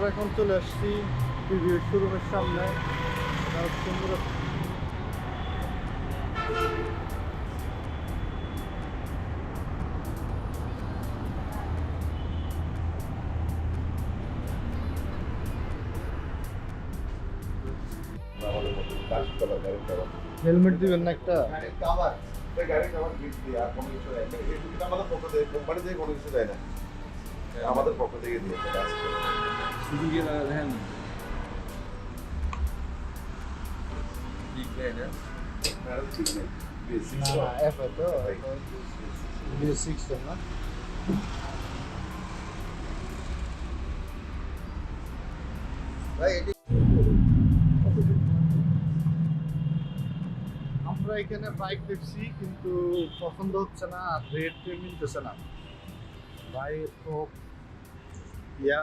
আমরা এখন চলে আসছি টিভি শোরুমের সামনে মুরাদপুর। হেলমেট দিবেন না একটা আমাদের পক্ষ থেকে দিয়েছে শুধু গিয়ে দেখেন ঠিক দেয় না ঠিক নেই না এফ তো বিএস সিক্স না ভাই এটি আমরা এখানে বাইক দেখছি কিন্তু পছন্দ হচ্ছে না আর রেট মিলতেছে না ভাই খুব ইয়া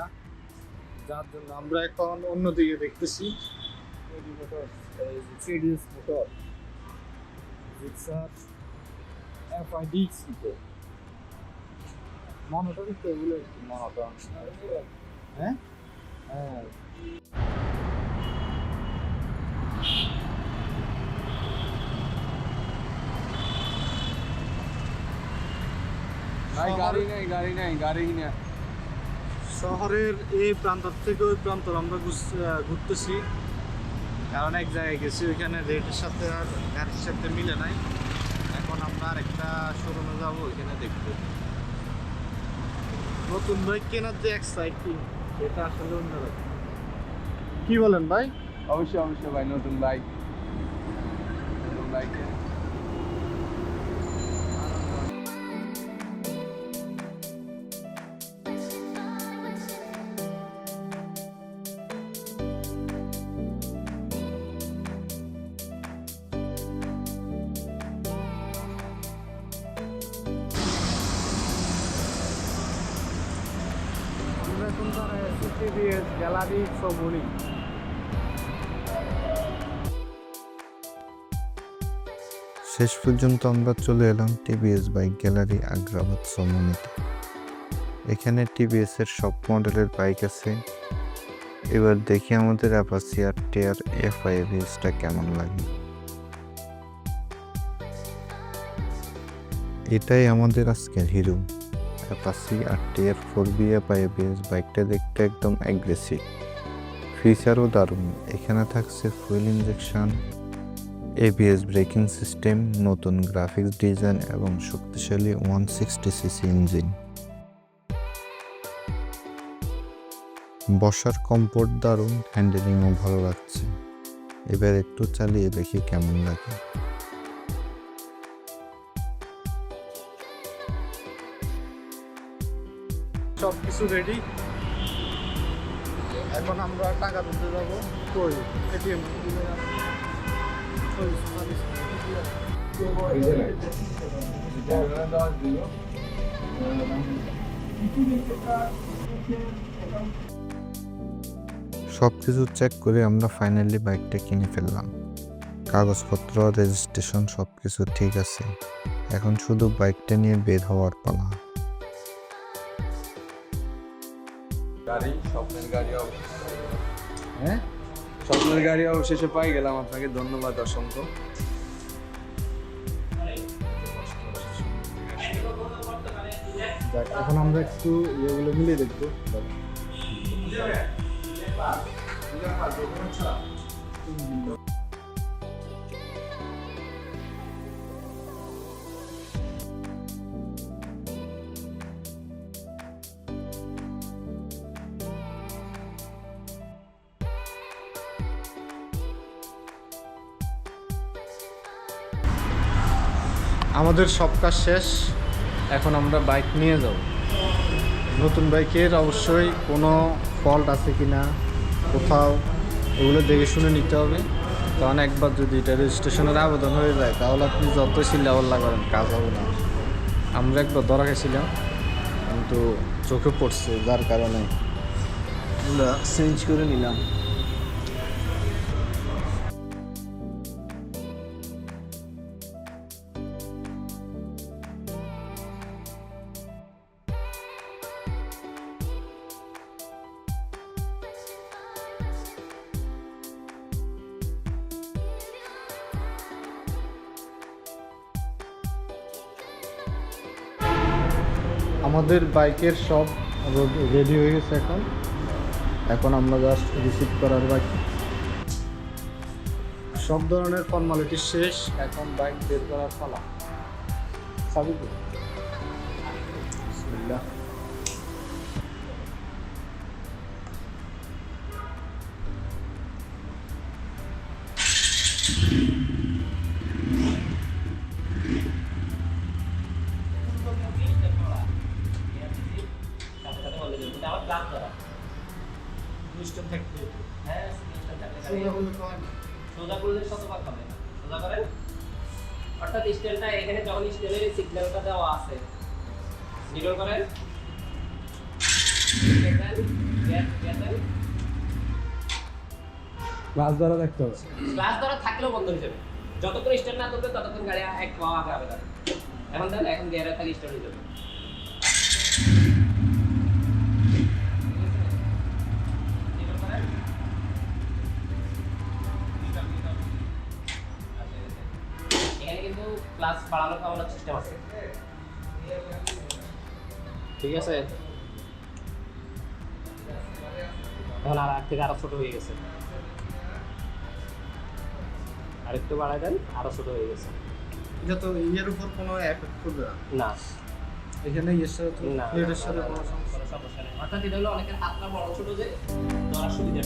যার জন্য আমরা এখন অন্যদিকে দেখতেছি serious motor Gixxer F I D সিতে মনোটন তো এগুলো একটু মনোটন হ্যাঁ হ্যাঁ ভাই গাড়ি নেই গাড়ি নেই গাড়ি নেই শহরের এই প্রান্ত থেকে ওই প্রান্ত আমরা ঘুরতেছি। কারণ এক জায়গায় গেছি ওইখানে রেটের সাথে আর গাড়ির সাথে মিলে নাই। এখন আমরা আরেকটা শোরুমে যাব ওইখানে দেখতে নতুন বাইক কেনার যে এক্সাইটিং এটা আসলে অন্যরকম। কি বলেন ভাই? অবশ্যই অবশ্যই ভাই নতুন বাইক নতুন বাইকে টিভিএস গ্যালারি শেষ পর্যন্ত আমরা চলে এলাম টিভিএস বাইক গ্যালারি আগ্রাবাদ সমনিতে এখানে টিভিএস এর সব মডেলের বাইক আছে। এবার দেখি আমাদের অ্যাপাসি আর টেয়ার এফ আইভিএসটা কেমন লাগে। এটাই আমাদের আজকের hero. Apache R TR four V F IVS বাইকটা দেখতে একদম অ্যাগ্রেসিভ ফিচারও দারুণ। এখানে থাকছে fuel injection ABS braking system নতুন গ্রাফিক্স ডিজাইন এবং শক্তিশালী ওয়ান সিক্সটি সিসি ইঞ্জিন বসার কম্ফোর্ট দারুণ হ্যান্ডেলিংও ভালো লাগছে। এবার একটু চালিয়ে দেখি কেমন লাগে। কিছু রেডি এখন আমরা টাকা তুলতে যাব। কই? এটিএম। সব কিছু চেক করে আমরা ফাইনালি বাইকটা কিনে ফেললাম। কাগজপত্র রেজিস্ট্রেশন সব কিছু ঠিক আছে। এখন শুধু বাইকটা নিয়ে বের হওয়ার পালা। গাড়ি স্বপ্নের গাড়ি হ্যাঁ? স্বপ্নের গাড়ি অবশেষে পাই গেলাম আপনাকে ধন্যবাদ অসংখ্য। যাক এখন আমরা একটু ইয়েগুলো মিলে দেখব। আমাদের সব কাজ শেষ। এখন আমরা বাইক নিয়ে যাব। নতুন বাইকের অবশ্যই কোনো ফল্ট আছে কি না কোথাও, এগুলো দেখে শুনে নিতে হবে। কারণ একবার যদি এটা রেজিস্ট্রেশনের আবেদন হয়ে যায়, তাহলে আপনি যত চিল্লাপাল্লা করেন, কাজ হবে না। আমরা একবার ধরা গেছিলাম কিন্তু চোখে পড়ছে যার কারণে। এগুলো চেঞ্জ করে নিলাম। আমাদের বাইকের সব রেডি হয়ে গেছে এখন। এখন আমরা জাস্ট রিসিভ করার বাইক সব ধরনের ফর্মালিটি শেষ, এখন বাইক বের করার ফলা চাবি সোজা করলে শতভাগ হবে। সোজা করেন অর্থাৎ স্টেলটা এখানে যখন স্টেলের সিগন্যালটা দেওয়া আছে নিডল করেন। গ্যাস, ধরা দেখতে হবে। ক্লাস ধরা থাকলেও বন্ধ হয়ে যাবে। যতক্ষণ স্টার্ট না করবে ততক্ষণ গাড়ি এক পাওয়া আগে হবে এখন দেন এখন গিয়ারে থাকি স্টার্ট হয়ে যাবে। ক্লাস বাড়ানো কমানোর সিস্টেম আছে। ঠিক আছে? এখন আর থেকে আরও ছোট হয়ে গেছে। আরেকটু বাড়ায় দেন আরও ছোট হয়ে গেছে। এটা তো ইয়ের উপর কোনো এফেক্ট করবে না। এখানে ইয়ের সাথে প্লেটের সাথে কোনো সমস্যা কোনো সমস্যা নেই। অর্থাৎ এটা হলো অনেকের হাতটা বড় ছোট যে ধরার সুবিধা